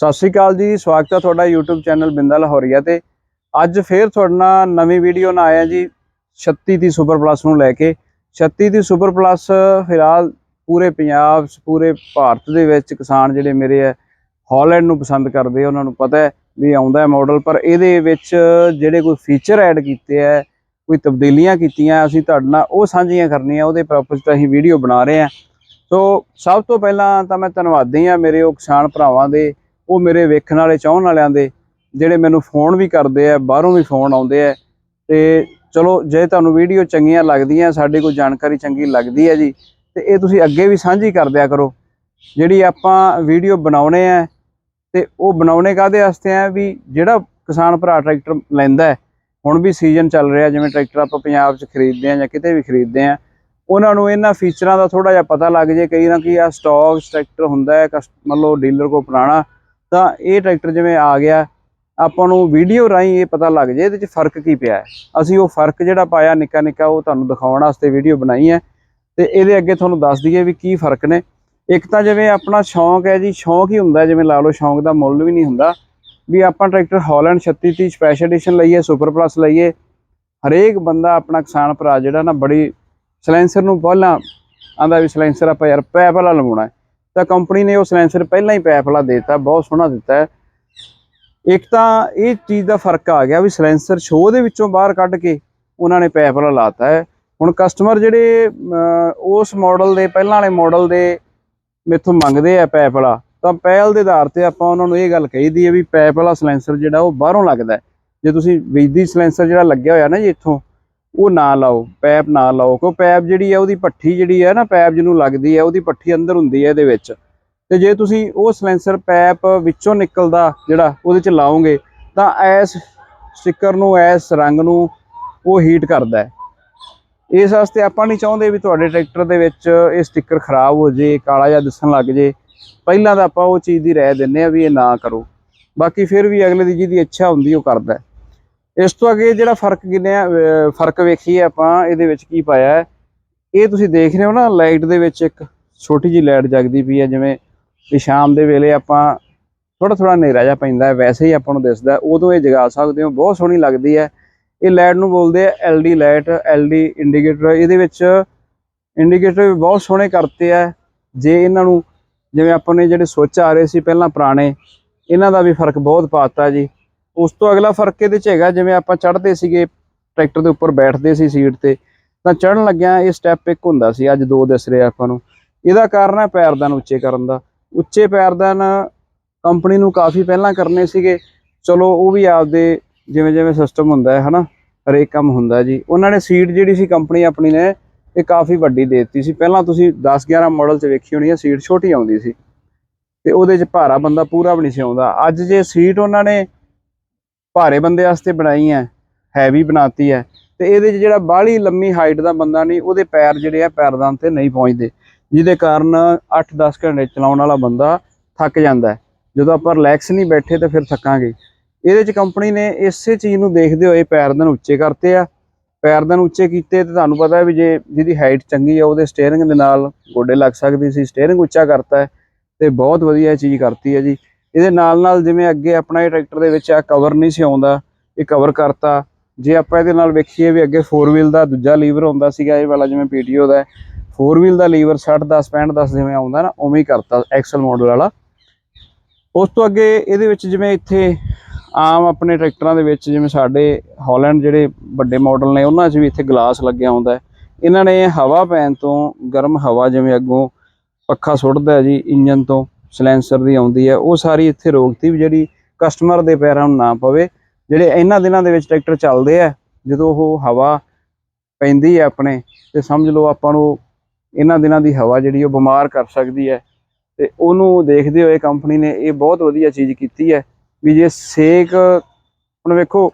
ਸਤਿ ਸ਼੍ਰੀ ਅਕਾਲ ਜੀ, ਸਵਾਗਤ ਹੈ ਤੁਹਾਡਾ YouTube ਚੈਨਲ ਬਿੰਦਾ ਲਾਹੌਰੀਆ ਤੇ। ਅੱਜ ਫੇਰ ਤੁਹਾਡੇ ਨਾਲ ਨਵੀਂ ਵੀਡੀਓ ਨਾਲ ਆਇਆ ਜੀ 36 ਦੀ ਸੁਪਰ ਪਲੱਸ ਨੂੰ ਲੈ ਕੇ। 36 ਦੀ ਸੁਪਰ ਪਲੱਸ ਫਿਲਹਾਲ ਪੂਰੇ ਪੰਜਾਬ, ਪੂਰੇ ਭਾਰਤ ਦੇ ਵਿੱਚ ਕਿਸਾਨ ਜਿਹੜੇ ਮੇਰੇ ਆ ਹਾਲੈਂਡ ਨੂੰ ਪਸੰਦ ਕਰਦੇ ਉਹਨਾਂ ਨੂੰ ਪਤਾ ਹੈ ਵੀ ਆਉਂਦਾ ਹੈ ਮਾਡਲ ਪਰ ਇਹਦੇ ਵਿੱਚ ਜਿਹੜੇ ਕੋਈ ਫੀਚਰ ਐਡ ਕੀਤੇ ਆ, ਕੋਈ ਤਬਦੀਲੀਆਂ ਕੀਤੀਆਂ, ਅਸੀਂ ਤੁਹਾਡੇ ਨਾਲ ਉਹ ਸਾਂਝੀਆਂ ਕਰਨੀਆਂ, ਉਹਦੇ ਪਰਪਸ ਤੇ ਅਸੀਂ ਵੀਡੀਓ ਬਣਾ ਰਹੇ ਹਾਂ ਸੋ ਸਭ ਤੋਂ ਪਹਿਲਾਂ ਤਾਂ ਮੈਂ ਧੰਨਵਾਦੀ ਹਾਂ ਮੇਰੇ ਉਹ ਕਿਸਾਨ ਭਰਾਵਾਂ ਦੇ ਉਹ ਮੇਰੇ ਵੇਖਣ ਵਾਲੇ, ਚਾਹਣ ਵਾਲਿਆਂ ਦੇ ਜਿਹੜੇ ਮੈਨੂੰ ਫੋਨ ਵੀ ਕਰਦੇ ਆ, ਬਾਹਰੋਂ ਵੀ ਫੋਨ ਆਉਂਦੇ ਆ। ਤੇ ਚਲੋ, ਜੇ ਤੁਹਾਨੂੰ ਵੀਡੀਓ ਚੰਗੀਆਂ ਲੱਗਦੀਆਂ, ਸਾਡੀ ਕੋਈ ਜਾਣਕਾਰੀ ਚੰਗੀ ਲੱਗਦੀ ਹੈ ਜੀ, ਤੇ ਇਹ ਤੁਸੀਂ ਅੱਗੇ ਵੀ ਸਾਂਝੀ ਕਰ ਦਿਆ ਕਰੋ। ਜਿਹੜੀ ਆਪਾਂ ਵੀਡੀਓ ਬਣਾਉਣੇ ਆ, ਤੇ ਉਹ ਬਣਾਉਣੇ ਕਾਦੇ ਵਾਸਤੇ ਆ? ਵੀ ਜਿਹੜਾ ਕਿਸਾਨ ਭਰਾ ਟਰੈਕਟਰ ਲੈਂਦਾ ਹੁਣ ਵੀ ਸੀਜ਼ਨ ਚੱਲ ਰਿਹਾ, ਜਿਵੇਂ ਟਰੈਕਟਰ ਆਪਾਂ ਪੰਜਾਬ 'ਚ ਖਰੀਦਦੇ ਆ ਜਾਂ ਕਿਤੇ ਵੀ ਖਰੀਦਦੇ ਆ ਉਹਨਾਂ ਨੂੰ ਇਹਨਾਂ ਫੀਚਰਾਂ ਦਾ ਥੋੜਾ ਜਿਹਾ ਪਤਾ ਲੱਗ ਜੇ, ਕਈ ਨਾ ਕਿ ਆ ਸਟਾਕ ਟਰੈਕਟਰ ਹੁੰਦਾ ਹੈ ਕਸ- ਮੰਨ ਲਓ ਡੀਲਰ ਕੋ ਪੁਰਾਣਾ ਤਾਂ ਇਹ ਟਰੈਕਟਰ ਜਿਵੇਂ ਆ ਗਿਆ, ਆਪਾਂ ਨੂੰ ਵੀਡੀਓ ਰਾਹੀਂ ਇਹ ਪਤਾ ਲੱਗ ਜੇ ਇਹਦੇ 'ਚ ਫ਼ਰਕ ਕੀ ਪਿਆ ਅਸੀਂ ਉਹ ਫ਼ਰਕ ਜਿਹੜਾ ਪਾਇਆ ਨਿੱਕਾ ਨਿੱਕਾ, ਉਹ ਤੁਹਾਨੂੰ ਦਿਖਾਉਣ ਵਾਸਤੇ ਵੀਡੀਓ ਬਣਾਈ ਹੈ। ਤੇ ਇਹਦੇ ਅੱਗੇ ਤੁਹਾਨੂੰ ਦੱਸ ਦਈਏ ਵੀ ਕੀ ਫ਼ਰਕ ਨੇ। ਇੱਕ ਤਾਂ ਜਿਵੇਂ ਆਪਣਾ ਸ਼ੌਂਕ ਹੈ ਜੀ, ਸ਼ੌਂਕ ਹੀ ਹੁੰਦਾ ਜਿਵੇਂ ਲਾ ਲਓ, ਸ਼ੌਂਕ ਦਾ ਮੁੱਲ ਵੀ ਨਹੀਂ ਹੁੰਦਾ। ਵੀ ਆਪਾਂ ਟਰੈਕਟਰ ਹਾਲੈਂਡ 3630 ਸਪੈਸ਼ਲ ਐਡੀਸ਼ਨ ਲਈਏ ਸੁਪਰ ਪਲੱਸ ਲਈਏ। ਹਰੇਕ ਬੰਦਾ ਆਪਣਾ ਕਿਸਾਨ ਭਰਾ ਜਿਹੜਾ ਨਾ ਬੜੀ ਸਲੈਂਸਰ ਨੂੰ ਪਹਿਲਾਂ ਆਂਦਾ ਵੀ ਸਲੈਂਸਰ ਆਪਾਂ ਯਾਰ ਪੈ ਪਹਿਲਾਂ ਲਵਾਉਣਾ ਤਾਂ ਕੰਪਨੀ ਨੇ ਉਹ ਸਲੈਂਸਰ ਪਹਿਲਾਂ ਹੀ ਪੈਪ ਵਾਲਾ ਦਿੱਤਾ, ਬਹੁਤ ਸੋਹਣਾ ਦਿੱਤਾ ਇੱਕ ਤਾਂ ਇਹ ਚੀਜ਼ ਦਾ ਫ਼ਰਕ ਆ ਗਿਆ ਵੀ ਸਲੈਂਸਰ ਸ਼ੋਅ ਦੇ ਵਿੱਚੋਂ ਬਾਹਰ ਕੱਢ ਕੇ ਉਹਨਾਂ ਨੇ ਪੈਪ ਵਾਲਾ ਲਾਤਾ ਹੈ। ਹੁਣ ਕਸਟਮਰ ਜਿਹੜੇ ਉਸ ਮਾਡਲ ਦੇ, ਪਹਿਲਾਂ ਵਾਲੇ ਮਾਡਲ ਦੇ ਮੇਥੋਂ ਮੰਗਦੇ ਆ ਪੈਪ ਵਾਲਾ ਤਾਂ ਪਹਿਲ ਦੇ ਆਧਾਰ ਤੇ ਆਪਾਂ ਉਹਨਾਂ ਨੂੰ ਇਹ ਗੱਲ ਕਹੀਦੀ ਹੈ ਵੀ ਪੈਪ ਵਾਲਾ ਸਲੈਂਸਰ ਜਿਹੜਾ ਉਹ ਬਾਹਰੋਂ ਲੱਗਦਾ ਜੇ ਤੁਸੀਂ ਬਿਜਲੀ ਸਲੈਂਸਰ ਜਿਹੜਾ ਲੱਗਿਆ ਹੋਇਆ ਨਾ ਜੀ ਇੱਥੋਂ ਉਹ ਨਾ ਲਾਓ, ਪੈਪ ਨਾ ਲਾਓ, ਕਿਉਂ ਪੈਪ ਜਿਹੜੀ ਹੈ ਉਹਦੀ ਪੱਠੀ ਜਿਹੜੀ ਹੈ ਨਾ, ਪੈਪ ਜਿਹਨੂੰ ਲੱਗਦੀ ਹੈ ਉਹਦੀ ਪੱਠੀ ਅੰਦਰ ਹੁੰਦੀ ਹੈ ਇਹਦੇ ਵਿੱਚ। ਤੇ ਜੇ ਤੁਸੀਂ ਉਹ ਸਲੈਂਸਰ ਪੈਪ ਵਿੱਚੋਂ ਨਿਕਲਦਾ ਜਿਹੜਾ ਉਹਦੇ ਚ ਲਾਓਗੇ, ਤਾਂ ਐਸ ਸਟicker ਨੂੰ ਐਸ ਰੰਗ ਨੂੰ ਉਹ ਹੀਟ ਕਰਦਾ ਹੈ। ਇਸ ਵਾਸਤੇ ਆਪਾਂ ਨਹੀਂ ਚਾਹੁੰਦੇ ਵੀ ਤੁਹਾਡੇ ਟਰੈਕਟਰ ਦੇ ਵਿੱਚ ਇਹ ਸਟicker ਖਰਾਬ ਹੋ ਜੇ, ਕਾਲਾ ਜਿਹਾ ਦਿਸਣ ਲੱਗ ਜੇ। ਪਹਿਲਾਂ ਤਾਂ ਆਪਾਂ ਉਹ ਚੀਜ਼ ਦੀ ਰਾਏ ਦਿੰਨੇ ਆ ਵੀ ਇਹ ਨਾ ਕਰੋ। ਬਾਕੀ ਫਿਰ ਵੀ ਅਗਲੇ ਦੀ ਜਿਹਦੀ ਇੱਛਾ ਹੁੰਦੀ, ਉਹ ਕਰਦਾ ਇਸ ਤੋਂ ਅੱਗੇ ਜਿਹੜਾ ਫ਼ਰਕ ਗਿਣਿਆ ਅਹ, ਫ਼ਰਕ ਵੇਖੀਏ ਆਪਾਂ, ਇਹਦੇ ਵਿੱਚ ਕੀ ਪਾਇਆ ਹੈ। ਇਹ ਤੁਸੀਂ ਦੇਖ ਰਹੇ ਹੋ ਨਾ, ਲਾਈਟ ਦੇ ਵਿੱਚ ਇੱਕ ਛੋਟੀ ਜੀ ਲਾਈਟ ਜਗਦੀ ਪਈ ਹੈ, ਜਿਵੇਂ ਵੀ ਸ਼ਾਮ ਦੇ ਵੇਲੇ ਆਪਾਂ ਥੋੜਾ ਥੋੜਾ ਹਨੇਰਾ ਜਿਹਾ ਪੈਂਦਾ ਹੈ, ਵੈਸੇ ਹੀ ਆਪਾਂ ਨੂੰ ਦਿਸਦਾ ਉਦੋਂ ਇਹ ਜਗਾ ਸਕਦੇ ਹੋ, ਬਹੁਤ ਸੋਹਣੀ ਲੱਗਦੀ ਹੈ। ਇਹ ਲਾਈਟ ਨੂੰ ਬੋਲਦੇ ਆ ਐਲਡੀ ਲਾਈਟ ਐਲਡੀ ਇੰਡੀਕੇਟਰ, ਇਹਦੇ ਵਿੱਚ ਇੰਡੀਕੇਟਰ ਵੀ ਬਹੁਤ ਸੋਹਣੇ ਕਰਤੇ ਆ। ਜੇ ਇਹਨਾਂ ਨੂੰ, ਜਿਵੇਂ ਆਪਾਂ ਨੇ ਜਿਹੜੇ ਸੋਚ ਆ ਰਹੇ ਸੀ ਪਹਿਲਾਂ ਪੁਰਾਣੇ, ਇਹਨਾਂ ਦਾ ਵੀ ਫ਼ਰਕ ਬਹੁਤ ਪਾਤਾ ਜੀ। ਉਸ ਤੋਂ ਅਗਲਾ ਫ਼ਰਕ ਇਹਦੇ ਚ ਹੈਗਾ, ਜਿਵੇਂ ਆਪਾਂ ਚੜ੍ਹਦੇ ਸੀਗੇ, ਟਰੈਕਟਰ ਦੇ ਉੱਪਰ ਬੈਠਦੇ ਸੀ ਸੀਟ ਤੇ, ਤਾਂ ਚੜ੍ਹਨ ਲੱਗਿਆ ਇਹ ਸਟੈਪ ਇੱਕ ਹੁੰਦਾ ਸੀ, ਅੱਜ ਦੋ ਦਿਸ ਰਿਹਾ ਆਪਾਂ ਨੂੰ। ਇਹਦਾ ਕਾਰਨ ਹੈ ਪੈਰਦਾਨ ਉੱਚੇ ਕਰਨ ਦਾ। ਉੱਚੇ ਪੈਰਦਾਨ ਕੰਪਨੀ ਨੂੰ ਕਾਫੀ ਪਹਿਲਾਂ ਕਰਨੇ ਸੀਗੇ। ਚਲੋ, ਉਹ ਵੀ ਆਪਦੇ ਜਿਵੇਂ ਜਿਵੇਂ ਸਿਸਟਮ ਹੁੰਦਾ ਹੈ, ਹਨਾ? ਹਰੇਕ ਕੰਮ ਹੁੰਦਾ ਜੀ। ਉਹਨਾਂ ਨੇ ਸੀਟ ਜਿਹੜੀ ਸੀ ਕੰਪਨੀ ਆਪਣੀ ਨੇ, ਇਹ ਕਾਫੀ ਵੱਡੀ ਦੇ ਦਿੱਤੀ ਸੀ। ਪਹਿਲਾਂ ਤੁਸੀਂ 10 11 ਮਾਡਲ 'ਚ ਵੇਖੀ ਹੋਣੀ ਹੈ ਸੀਟ ਛੋਟੀ ਆਉਂਦੀ ਸੀ। ਤੇ ਉਹਦੇ 'ਚ ਭਾਰਾ ਬੰਦਾ ਪੂਰਾ ਵੀ ਨਹੀਂ ਸੀ ਆਉਂਦਾ। ਅੱਜ ਜੇ ਸੀਟ ਉਹਨਾਂ ਨੇ ਭਾਰੇ ਬੰਦੇ ਵਾਸਤੇ ਬਣਾਈ ਹੈ ਹੈਵੀ ਬਣਾਤੀ ਹੈ ਤੇ ਇਹਦੇ 'ਚ ਜਿਹੜਾ ਬਾਹਲੀ ਲੰਮੀ ਹਾਈਟ ਦਾ ਬੰਦਾ ਨਹੀਂ, ਉਹਦੇ ਪੈਰ ਜਿਹੜੇ ਆ ਪੈਰਦਾਨ ਤੇ ਨਹੀਂ ਪਹੁੰਚਦੇ, ਜਿਹਦੇ ਕਾਰਨ 8-10 ਘੰਟੇ ਚਲਾਉਣ ਵਾਲਾ ਬੰਦਾ ਥੱਕ ਜਾਂਦਾ ਜਦੋਂ ਆਪਾਂ ਰਿਲੈਕਸ ਨਹੀਂ ਬੈਠੇ ਤਾਂ ਫਿਰ ਥੱਕਾਂਗੇ। ਇਹਦੇ 'ਚ ਕੰਪਨੀ ਨੇ ਇਸੇ ਚੀਜ਼ ਨੂੰ ਦੇਖਦੇ ਹੋਏ ਪੈਰਦਾਨ ਉੱਚੇ ਕਰਤੇ ਆ। ਪੈਰਦਾਨ ਉੱਚੇ ਕੀਤੇ ਤੇ ਤੁਹਾਨੂੰ ਪਤਾ ਵੀ ਜੇ ਜਿਹਦੀ ਹਾਈਟ ਚੰਗੀ ਆ, ਉਹਦੇ ਸਟੀਅਰਿੰਗ ਦੇ ਨਾਲ ਗੋਡੇ ਲੱਗ ਸਕਦੀ ਸੀ। ਸਟੀਅਰਿੰਗ ਉੱਚਾ ਕਰਤਾ ਹੈ ਤੇ ਬਹੁਤ ਵਧੀਆ ਚੀਜ਼ ਕਰਤੀ ਹੈ ਜੀ। ਇਹਦੇ ਨਾਲ ਨਾਲ ਜਿਵੇਂ ਅੱਗੇ ਆਪਣਾ ਇਹ ਟਰੈਕਟਰ ਦੇ ਵਿੱਚ ਆ ਕਵਰ ਨਹੀਂ ਸੀ ਆਉਂਦਾ, ਇਹ ਕਵਰ ਕਰਤਾ। ਜੇ ਆਪਾਂ ਇਹਦੇ ਨਾਲ ਵੇਖੀਏ ਵੀ ਅੱਗੇ 4 ਵੀਲ ਦਾ ਦੂਜਾ ਲੀਵਰ ਹੁੰਦਾ ਸੀਗਾ, ਇਹ ਵਾਲਾ ਜਿਵੇਂ ਪੀਟੀਓ ਦਾ 4 ਵੀਲ ਦਾ ਲੀਵਰ 60 10 65 10 ਜਿਵੇਂ ਆਉਂਦਾ ਨਾ, ਉਵੇਂ ਹੀ ਕਰਤਾ ਐਕਸਲ ਮਾਡਲ ਵਾਲਾ। ਉਸ ਤੋਂ ਅੱਗੇ ਇਹਦੇ ਵਿੱਚ ਜਿਵੇਂ ਇੱਥੇ ਆਮ ਆਪਣੇ ਟਰੈਕਟਰਾਂ ਦੇ ਵਿੱਚ ਜਿਵੇਂ ਸਾਡੇ ਹਾਲੈਂਡ ਜਿਹੜੇ ਵੱਡੇ ਮਾਡਲ ਨੇ, ਉਹਨਾਂ 'ਚ ਵੀ ਇੱਥੇ ਗਲਾਸ ਲੱਗਿਆ ਹੁੰਦਾ ਇਹਨਾਂ ਨੇ ਹਵਾ ਪੈਣ ਤੋਂ ਗਰਮ ਹਵਾ ਜਿਵੇਂ ਅੱਗੋਂ ਪੱਖਾ ਸੁੱਟਦਾ ਜੀ ਇੰਜਨ ਤੋਂ ਸਲੈਂਸਰ ਦੀ ਆਉਂਦੀ ਹੈ, ਉਹ ਸਾਰੀ ਇੱਥੇ ਰੋਕਤੀ ਵੀ ਜਿਹੜੀ ਕਸਟਮਰ ਦੇ ਪੈਰਾਂ ਨੂੰ ਨਾ ਪਵੇ। ਜਿਹੜੇ ਇਹਨਾਂ ਦਿਨਾਂ ਦੇ ਵਿੱਚ ਟਰੈਕਟਰ ਚੱਲਦੇ ਆ, ਜਦੋਂ ਉਹ ਹਵਾ ਪੈਂਦੀ ਹੈ ਆਪਣੇ, ਤੇ ਸਮਝ ਲਓ ਆਪਾਂ ਨੂੰ ਇਹਨਾਂ ਦਿਨਾਂ ਦੀ ਹਵਾ ਜਿਹੜੀ ਉਹ ਬਿਮਾਰ ਕਰ ਸਕਦੀ ਹੈ। ਤੇ ਉਹਨੂੰ ਦੇਖਦੇ ਹੋਏ ਕੰਪਨੀ ਨੇ ਇਹ ਬਹੁਤ ਵਧੀਆ ਚੀਜ਼ ਕੀਤੀ ਹੈ ਵੀ ਜੇ ਸੇਕ, ਹੁਣ ਵੇਖੋ,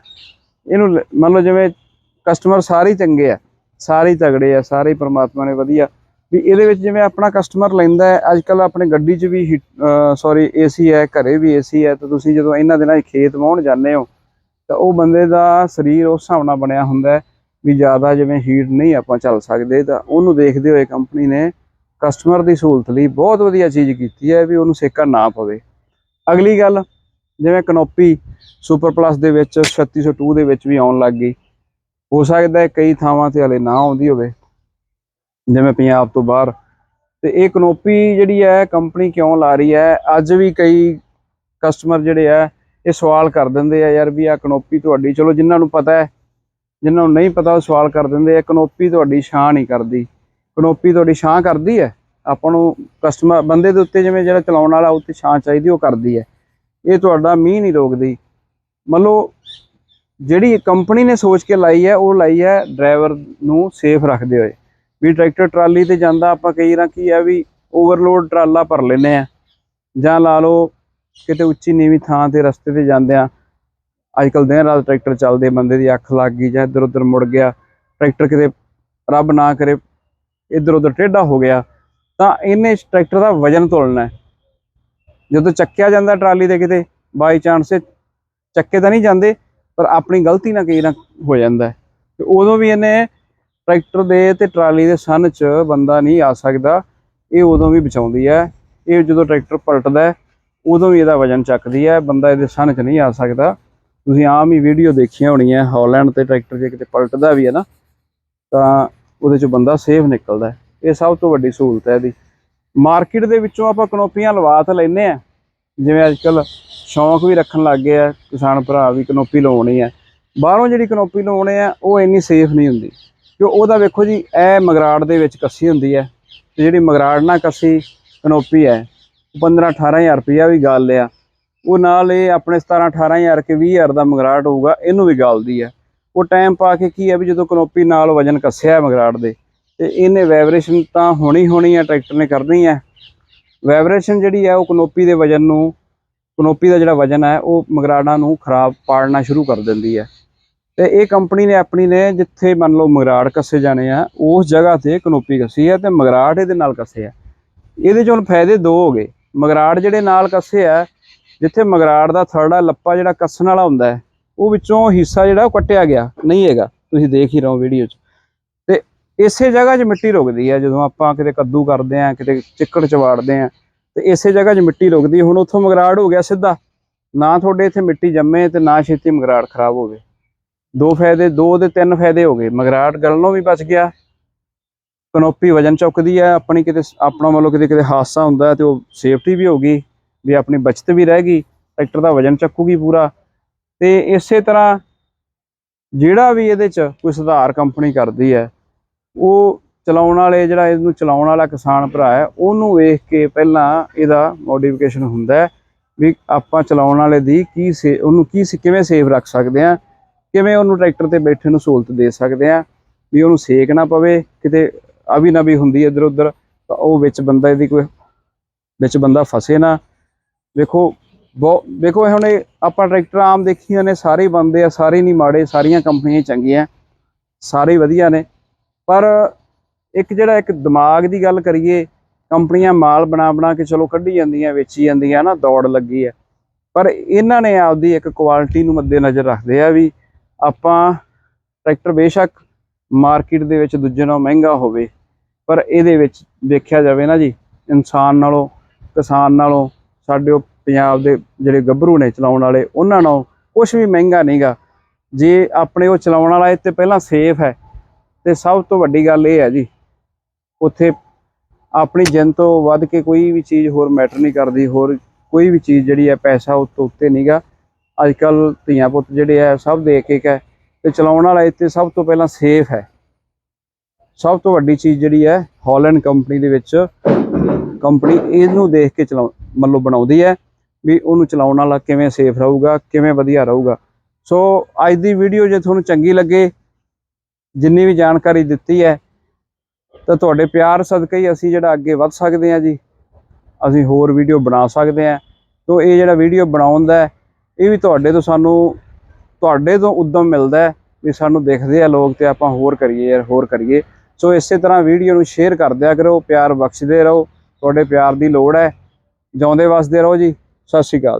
ਇਹਨੂੰ ਲ- ਮੰਨ ਲਓ ਜਿਵੇਂ ਕਸਟਮਰ ਸਾਰੇ ਚੰਗੇ ਆ, ਸਾਰੇ ਤਗੜੇ ਆ, ਸਾਰੇ ਪਰਮਾਤਮਾ ਨੇ ਵਧੀਆ ਵੀ ਇਹਦੇ ਵਿੱਚ ਜਿਵੇਂ ਆਪਣਾ ਕਸਟਮਰ ਲੈਂਦਾ ਹੈ ਅੱਜ ਕੱਲ ਆਪਣੇ ਗੱਡੀ 'ਚ ਵੀ ਸੌਰੀ ਏਸੀ ਹੈ, ਘਰੇ ਵੀ ਏਸੀ ਹੈ, ਤਾਂ ਤੁਸੀਂ ਜਦੋਂ ਇਹਨਾਂ ਦਿਨਾਂ 'ਚ ਖੇਤ ਵਾਹੁਣ ਜਾਂਦੇ ਹੋ, ਤਾਂ ਉਹ ਬੰਦੇ ਦਾ ਸਰੀਰ ਉਸ ਹਿਸਾਬ ਨਾਲ ਬਣਿਆ ਹੁੰਦਾ ਵੀ ਜ਼ਿਆਦਾ ਜਿਵੇਂ ਹੀਟ ਨਹੀਂ ਆਪਾਂ ਚੱਲ ਸਕਦੇ, ਤਾਂ ਉਹਨੂੰ ਦੇਖਦੇ ਹੋਏ ਕੰਪਨੀ ਨੇ ਕਸਟਮਰ ਦੀ ਸਹੂਲਤ ਲਈ ਬਹੁਤ ਵਧੀਆ ਚੀਜ਼ ਕੀਤੀ ਹੈ ਵੀ ਉਹਨੂੰ ਸੇਕਾ ਨਾ ਪਵੇ। ਅਗਲੀ ਗੱਲ, ਜਿਵੇਂ ਕਨੋਪੀ ਸੁਪਰ ਪਲੱਸ ਦੇ ਵਿੱਚ 3602 ਦੇ ਵਿੱਚ ਵੀ ਆਉਣ ਲੱਗ ਗਈ, ਹੋ ਸਕਦਾ ਹੈ ਕਈ ਥਾਵਾਂ ਤੇ ਹਲੇ ਨਾ ਆਉਂਦੀ ਹੋਵੇ। ਜਿਵੇਂ ਪੰਜਾਬ ਤੋਂ ਬਾਹਰ। ਤੇ ਇਹ ਕਨੋਪੀ ਜਿਹੜੀ ਹੈ, ਕੰਪਨੀ ਕਿਉਂ ਲਾ ਰਹੀ ਹੈ? ਅੱਜ ਵੀ ਕਈ ਕਸਟਮਰ ਜਿਹੜੇ ਆ ਇਹ ਸਵਾਲ ਕਰ ਦਿੰਦੇ ਆ, ਯਾਰ ਵੀ ਆ ਕਨੋਪੀ ਤੁਹਾਡੀ। ਚਲੋ, ਜਿਨ੍ਹਾਂ ਨੂੰ ਪਤਾ ਹੈ, ਜਿਨ੍ਹਾਂ ਨੂੰ ਨਹੀਂ ਪਤਾ, ਉਹ ਸਵਾਲ ਕਰ ਦਿੰਦੇ ਆ, ਕਨੋਪੀ ਤੁਹਾਡੀ ਛਾਂ ਨਹੀਂ ਕਰਦੀ। ਕਨੋਪੀ ਤੁਹਾਡੀ ਛਾਂ ਕਰਦੀ ਹੈ? ਆਪਾਂ ਨੂੰ ਕਸਟਮਰ ਬੰਦੇ ਦੇ ਉੱਤੇ ਜਿਵੇਂ ਜਿਹੜਾ ਚਲਾਉਣ ਵਾਲਾ ਉੱਤੇ ਛਾਂ ਚਾਹੀਦੀ, ਉਹ ਕਰਦੀ ਹੈ। ਇਹ ਤੁਹਾਡਾ ਮੀਂਹ ਨਹੀਂ ਰੋਕਦੀ। ਮੰਨ ਲਓ ਜਿਹੜੀ ਕੰਪਨੀ ਨੇ ਸੋਚ ਕੇ ਲਾਈ ਹੈ, ਉਹ ਲਾਈ ਹੈ, ਡਰਾਈਵਰ ਨੂੰ ਸੇਫ ਰੱਖਦੇ ਹੋਏ। ਵੀ ਟਰੈਕਟਰ ਟਰਾਲੀ ਤੇ ਜਾਂਦਾ, ਆਪਾਂ ਕਈ ਵਾਰ ਕੀ ਆ ਵੀ ਓਵਰਲੋਡ ਟਰਾਲਾ ਭਰ ਲੈਨੇ ਆ ਜਾਂ ਲਾ ਲਓ ਕਿਤੇ ਉੱਚੀ ਨੀਵੀਂ ਥਾਂ ਤੇ ਰਸਤੇ ਤੇ ਜਾਂਦੇ ਆ ਅੱਜ ਕੱਲ ਦਿਨ ਰਾਤ ਟਰੈਕਟਰ ਚੱਲਦੇ, ਬੰਦੇ ਦੀ ਅੱਖ ਲੱਗ ਗਈ ਜਾਂ ਇੱਧਰ ਉੱਧਰ ਮੁੜ ਗਿਆ, ਟਰੈਕਟਰ ਕਿਤੇ ਰੱਬ ਨਾ ਕਰੇ ਇੱਧਰ ਉੱਧਰ ਟੇਢਾ ਹੋ ਗਿਆ, ਤਾਂ ਇਹਨੇ ਟਰੈਕਟਰ ਦਾ ਵਜਨ ਤੋਲਣਾ ਜਦੋਂ ਚੱਕਿਆ ਜਾਂਦਾ ਟਰਾਲੀ ਦੇ ਕਿਤੇ ਬਾਈ ਚਾਂਸ ਚੱਕੇ ਤਾਂ ਨਹੀਂ ਜਾਂਦੇ, ਪਰ ਆਪਣੀ ਗਲਤੀ ਨਾਲ ਕਈ ਨਾ ਹੋ ਜਾਂਦਾ ਹੈ। ਤੇ ਉਦੋਂ ਵੀ ਇਹਨੇ ਟਰੈਕਟਰ ਦੇ ਤੇ ਟਰਾਲੀ ਦੇ ਸਨ 'ਚ ਬੰਦਾ ਨਹੀਂ ਆ ਸਕਦਾ। ਇਹ ਉਦੋਂ ਵੀ ਬਚਾਉਂਦੀ ਹੈ। ਇਹ ਜਦੋਂ ਟਰੈਕਟਰ ਪਲਟਦਾ ਉਦੋਂ ਵੀ ਇਹਦਾ ਵਜਨ ਚੱਕਦੀ ਹੈ। ਬੰਦਾ ਇਹਦੇ ਸਨ 'ਚ ਨਹੀਂ ਆ ਸਕਦਾ। ਤੁਸੀਂ ਆਮ ਹੀ ਵੀਡੀਓ ਦੇਖੀਆਂ ਹੋਣੀਆਂ, ਹਾਲੈਂਡ ਤੇ ਟਰੈਕਟਰ ਜੇ ਕਿਤੇ ਪਲਟਦਾ ਵੀ ਹੈ ਨਾ, ਤਾਂ ਉਹਦੇ 'ਚ ਬੰਦਾ ਸੇਫ ਨਿਕਲਦਾ ਇਹ ਸਭ ਤੋਂ ਵੱਡੀ ਸਹੂਲਤ ਹੈ ਇਹਦੀ। ਮਾਰਕੀਟ ਦੇ ਵਿੱਚੋਂ ਆਪਾਂ ਕਨੋਪੀਆਂ ਲਵਾ ਤਾਂ ਲੈਨੇ ਆ ਜਿਵੇਂ ਅੱਜ ਕੱਲ ਸ਼ੌਂਕ ਵੀ ਰੱਖਣ ਲੱਗ ਗਏ ਆ, ਕਿਸਾਨ ਭਰਾ ਵੀ ਕਨੋਪੀ ਲਵਾਉਣੀ ਆ ਬਾਹਰੋਂ ਜਿਹੜੀ ਕਨੋਪੀ ਲਵਾਉਣੇ ਆ, ਉਹ ਇੰਨੀ ਸੇਫ ਨਹੀਂ ਹੁੰਦੀ। ਕਿਉਂ ਉਹਦਾ ਵੇਖੋ ਜੀ, ਇਹ ਮਗਰਾੜ ਦੇ ਵਿੱਚ ਕੱਸੀ ਹੁੰਦੀ ਹੈ ਤੇ ਜਿਹੜੀ ਮਗਰਾੜ ਨਾਲ ਕੱਸੀ ਕਨੋਪੀ ਹੈ 15 18000 ਰੁਪਇਆ ਵੀ ਗਾਲ ਲਿਆ ਉਹ ਨਾਲ ਇਹ ਆਪਣੇ 17 18000 ਕੇ 20000 ਦਾ ਮਗਰਾੜ ਹੋਊਗਾ, ਇਹਨੂੰ ਵੀ ਗਾਲਦੀ ਹੈ। ਉਹ ਟਾਈਮ ਪਾ ਕੇ ਕੀ ਹੈ ਵੀ ਜਦੋਂ ਕਨੋਪੀ ਨਾਲ ਵਜਨ ਕੱਸਿਆ ਮਗਰਾੜ ਦੇ, ਤੇ ਇਹਨੇ ਵਾਈਬ੍ਰੇਸ਼ਨ ਤਾਂ ਹੋਣੀ ਹੋਣੀ ਹੈ, ਟਰੈਕਟਰ ਨੇ ਕਰਨੀ ਹੈ। ਵਾਈਬ੍ਰੇਸ਼ਨ ਜਿਹੜੀ ਹੈ, ਉਹ ਕਨੋਪੀ ਦੇ ਵਜਨ ਨੂੰ, ਕਨੋਪੀ ਦਾ ਜਿਹੜਾ ਵਜਨ ਹੈ, ਉਹ ਮਗਰਾੜਾਂ ਨੂੰ ਖਰਾਬ ਪਾੜਨਾ ਸ਼ੁਰੂ ਕਰ ਦਿੰਦੀ ਹੈ। ਤੇ ਇਹ ਕੰਪਨੀ ਨੇ ਆਪਣੀ ਨੇ ਜਿੱਥੇ ਮੰਨ ਲਓ ਮਗਰਾੜ ਕੱਸੇ ਜਾਣੇ ਆ, ਉਸ ਜਗ੍ਹਾ ਤੇ ਕਨੋਪੀ ਕੱਸੀ ਹੈ ਤੇ ਮਗਰਾੜ ਇਹਦੇ ਨਾਲ ਕੱਸੇ ਆ। ਇਹਦੇ ਚੋਂ ਹੁਣ ਫਾਇਦੇ ਦੋ ਹੋ ਗਏ। ਮਗਰਾੜ ਜਿਹੜੇ ਨਾਲ ਕੱਸੇ ਆ, ਜਿੱਥੇ ਮਗਰਾੜ ਦਾ ਥਰੜਾ ਲੱਪਾ ਜਿਹੜਾ ਕੱਸਣ ਵਾਲਾ ਹੁੰਦਾ ਹੈ, ਉਹ ਵਿੱਚੋਂ ਹਿੱਸਾ ਜਿਹੜਾ ਉਹ ਕੱਟਿਆ ਗਿਆ, ਨਹੀਂ ਹੈਗਾ। ਤੁਸੀਂ ਦੇਖ ਹੀ ਰਹੋ ਵੀਡੀਓ 'ਚ। ਤੇ ਇਸੇ ਜਗ੍ਹਾ 'ਚ ਮਿੱਟੀ ਰੁਕਦੀ ਹੈ ਜਦੋਂ ਆਪਾਂ ਕਿਤੇ ਕੱਦੂ ਕਰਦੇ ਆ, ਕਿਤੇ ਚਿੱਕੜ ਚ ਵਾੜਦੇ ਆ, ਤੇ ਇਸੇ ਜਗ੍ਹਾ 'ਚ ਮਿੱਟੀ ਰੁਕਦੀ, ਹੁਣ ਉੱਥੋਂ ਮਗਰਾੜ ਹੋ ਗਿਆ ਸਿੱਧਾ। ਨਾ ਤੁਹਾਡੇ ਇੱਥੇ ਮਿੱਟੀ ਜੰਮੇ ਤੇ ਨਾ ਛੇਤੀ ਮਗਰਾੜ ਖਰਾਬ ਹੋਵੇ। ਦੋ ਫਾਇਦੇ, ਦੋ ਦੇ ਤਿੰਨ ਫਾਇਦੇ ਹੋ ਗਏ। ਮਗਰਾੜ ਗਲਣੋਂ ਵੀ ਬਚ ਗਿਆ। ਕਨੋਪੀ ਵਜਨ ਚੁੱਕਦੀ ਹੈ ਆਪਣੀ ਕਿਤੇ ਆਪਣਾ ਮੰਨ ਲਓ ਕਿਤੇ ਕਿਤੇ ਹਾਦਸਾ ਹੁੰਦਾ ਹੈ ਤੇ ਉਹ ਸੇਫਟੀ ਵੀ ਹੋ ਗਈ ਵੀ ਆਪਣੀ ਬਚਤ ਵੀ ਰਹਿ ਗਈ, ਟਰੈਕਟਰ ਦਾ ਵਜਨ ਚੱਕੂਗੀ ਪੂਰਾ। ਤੇ ਇਸੇ ਤਰ੍ਹਾਂ ਜਿਹੜਾ ਵੀ ਇਹਦੇ 'ਚ ਕੋਈ ਸੁਧਾਰ ਕੰਪਨੀ ਕਰਦੀ ਹੈ, ਉਹ ਚਲਾਉਣ ਵਾਲੇ ਜਿਹੜਾ ਇਹਨੂੰ ਚਲਾਉਣ ਵਾਲਾ ਕਿਸਾਨ ਭਰਾ ਹੈ, ਉਹਨੂੰ ਵੇਖ ਕੇ ਪਹਿਲਾਂ ਇਹਦਾ ਮੋਡੀਫਿਕੇਸ਼ਨ ਹੁੰਦਾ ਵੀ ਆਪਾਂ ਚਲਾਉਣ ਵਾਲੇ ਦੀ ਕੀ ਸੇ ਉਹਨੂੰ ਕੀ ਕਿਵੇਂ ਸੇਫ ਰੱਖ ਸਕਦੇ ਆ ਕਿਵੇਂ ਉਹਨੂੰ ਟਰੈਕਟਰ ਤੇ ਬੈਠੇ ਨੂੰ ਸਹੂਲਤ ਦੇ ਸਕਦੇ ਆ? ਵੀ ਉਹਨੂੰ ਸੇਕ ਨਾ ਪਵੇ, ਕਿਤੇ ਅਵੀ ਨਵੀ ਹੁੰਦੀ ਹੈ ਇੱਧਰ ਉੱਧਰ ਤਾਂ ਉਹ ਵਿੱਚ ਬੰਦਾ ਇਹਦੀ ਕੋਈ, ਵਿੱਚ ਬੰਦਾ ਫਸੇ ਨਾ। ਵੇਖੋ ਬਹੁਤ ਵੇਖੋ ਹੁਣ ਇਹ ਆਪਾਂ ਟਰੈਕਟਰ ਆਮ ਦੇਖੀਆਂ ਨੇ, ਸਾਰੇ ਹੀ ਬੰਦੇ ਆ, ਸਾਰੇ ਨਹੀਂ ਮਾੜੇ, ਸਾਰੀਆਂ ਕੰਪਨੀਆਂ ਚੰਗੀਆਂ, ਸਾਰੇ ਵਧੀਆ ਨੇ। ਪਰ ਇੱਕ ਜਿਹੜਾ ਇੱਕ ਦਿਮਾਗ ਦੀ ਗੱਲ ਕਰੀਏ, ਕੰਪਨੀਆਂ ਮਾਲ ਬਣਾ ਬਣਾ ਕੇ ਚਲੋ ਕੱਢੀ ਜਾਂਦੀਆਂ, ਵੇਚੀ ਜਾਂਦੀਆਂ ਨਾ ਦੌੜ ਲੱਗੀ ਹੈ ਪਰ ਇਹਨਾਂ ਨੇ ਆਪਦੀ ਇੱਕ ਕੁਆਲਿਟੀ ਨੂੰ ਮੱਦੇ ਨਜ਼ਰ ਰੱਖਦੇ ਆ ਵੀ ਆਪਾਂ ਟਰੈਕਟਰ ਬੇਸ਼ੱਕ ਮਾਰਕੀਟ ਦੇ ਵਿੱਚ ਦੂਜੇ ਨਾਲੋਂ ਮਹਿੰਗਾ ਹੋਵੇ, ਪਰ ਇਹਦੇ ਵਿੱਚ ਦੇਖਿਆ ਜਾਵੇ ਨਾ ਜੀ, ਇਨਸਾਨ ਨਾਲੋਂ, ਕਿਸਾਨ ਨਾਲੋਂ, ਸਾਡੇ ਉਹ ਪੰਜਾਬ ਦੇ ਜਿਹੜੇ ਗੱਭਰੂ ਨੇ ਚਲਾਉਣ ਵਾਲੇ, ਉਹਨਾਂ ਨਾਲੋਂ ਕੁਝ ਵੀ ਮਹਿੰਗਾ ਨਹੀਂਗਾ। ਜੇ ਆਪਣੇ ਉਹ ਚਲਾਉਣ ਵਾਲਾ ਇਹ ਤੇ ਪਹਿਲਾਂ ਸੇਫ ਹੈ, ਤੇ ਸਭ ਤੋਂ ਵੱਡੀ ਗੱਲ ਇਹ ਹੈ ਜੀ, ਉੱਥੇ ਆਪਣੀ ਜਿੰਨ ਤੋਂ ਵੱਧ ਕੇ ਕੋਈ ਵੀ ਚੀਜ਼ ਹੋਰ ਮੈਟਰ ਨਹੀਂ ਕਰਦੀ, ਹੋਰ ਕੋਈ ਵੀ ਚੀਜ਼ ਜਿਹੜੀ ਹੈ ਪੈਸਾ ਉਸ ਤੋਂ ਉੱਤੇ ਨਹੀਂਗਾ। ਅੱਜ ਕੱਲ ਧੀਆਂ ਪੁੱਤ ਜਿਹੜੇ ਆ, ਸਭ ਦੇ ਇੱਕ ਇੱਕ ਹੈ ਤੇ ਚਲਾਉਣ ਵਾਲਾ ਇੱਥੇ ਸਭ ਤੋਂ ਪਹਿਲਾਂ ਸੇਫ ਹੈ। ਸਭ ਤੋਂ ਵੱਡੀ ਚੀਜ਼ ਜਿਹੜੀ ਹੈ ਹਾਲੈਂਡ ਕੰਪਨੀ ਦੇ ਵਿੱਚ ਕੰਪਨੀ ਇਹਨੂੰ ਦੇਖ ਕੇ ਚਲਾਉ, ਮਤਲਬ ਬਣਾਉਂਦੀ ਹੈ ਵੀ ਉਹਨੂੰ ਚਲਾਉਣ ਵਾਲਾ ਕਿਵੇਂ ਸੇਫ ਰਹੂਗਾ, ਕਿਵੇਂ ਵਧੀਆ ਰਹੂਗਾ। ਸੋ ਅੱਜ ਦੀ ਵੀਡੀਓ ਜੇ ਤੁਹਾਨੂੰ ਚੰਗੀ ਲੱਗੇ, ਜਿੰਨੀ ਵੀ ਜਾਣਕਾਰੀ ਦਿੱਤੀ ਹੈ, ਤਾਂ ਤੁਹਾਡੇ ਪਿਆਰ ਸਦਕਾ ਹੀ ਅਸੀਂ ਜਿਹੜਾ ਅੱਗੇ ਵੱਧ ਸਕਦੇ ਹਾਂ ਜੀ। ਅਸੀਂ ਹੋਰ ਵੀਡੀਓ ਬਣਾ ਸਕਦੇ ਹਾਂ। ਤੋਂ ਇਹ ਜਿਹੜਾ ਵੀਡੀਓ ਬਣਾਉਣ ਦਾ ਇਹ ਵੀ ਤੁਹਾਡੇ ਤੋਂ ਸਾਨੂੰ, ਤੁਹਾਡੇ ਤੋਂ ਉਦਮ ਮਿਲਦਾ ਹੈ ਵੀ ਸਾਨੂੰ ਦੇਖਦੇ ਆ ਲੋਕ ਤੇ ਆਪਾਂ ਹੋਰ ਕਰੀਏ ਯਾਰ, ਹੋਰ ਕਰੀਏ। ਸੋ ਇਸੇ ਤਰ੍ਹਾਂ ਵੀਡੀਓ ਨੂੰ ਸ਼ੇਅਰ ਕਰ ਦਿਆ ਕਰੋ, ਪਿਆਰ ਬਖਸ਼ਦੇ ਰਹੋ। ਤੁਹਾਡੇ ਪਿਆਰ ਦੀ ਲੋੜ ਹੈ। ਜਿਉਂਦੇ ਵਸਦੇ ਰਹੋ ਜੀ। ਸਤਿ ਸ਼੍ਰੀ ਅਕਾਲ।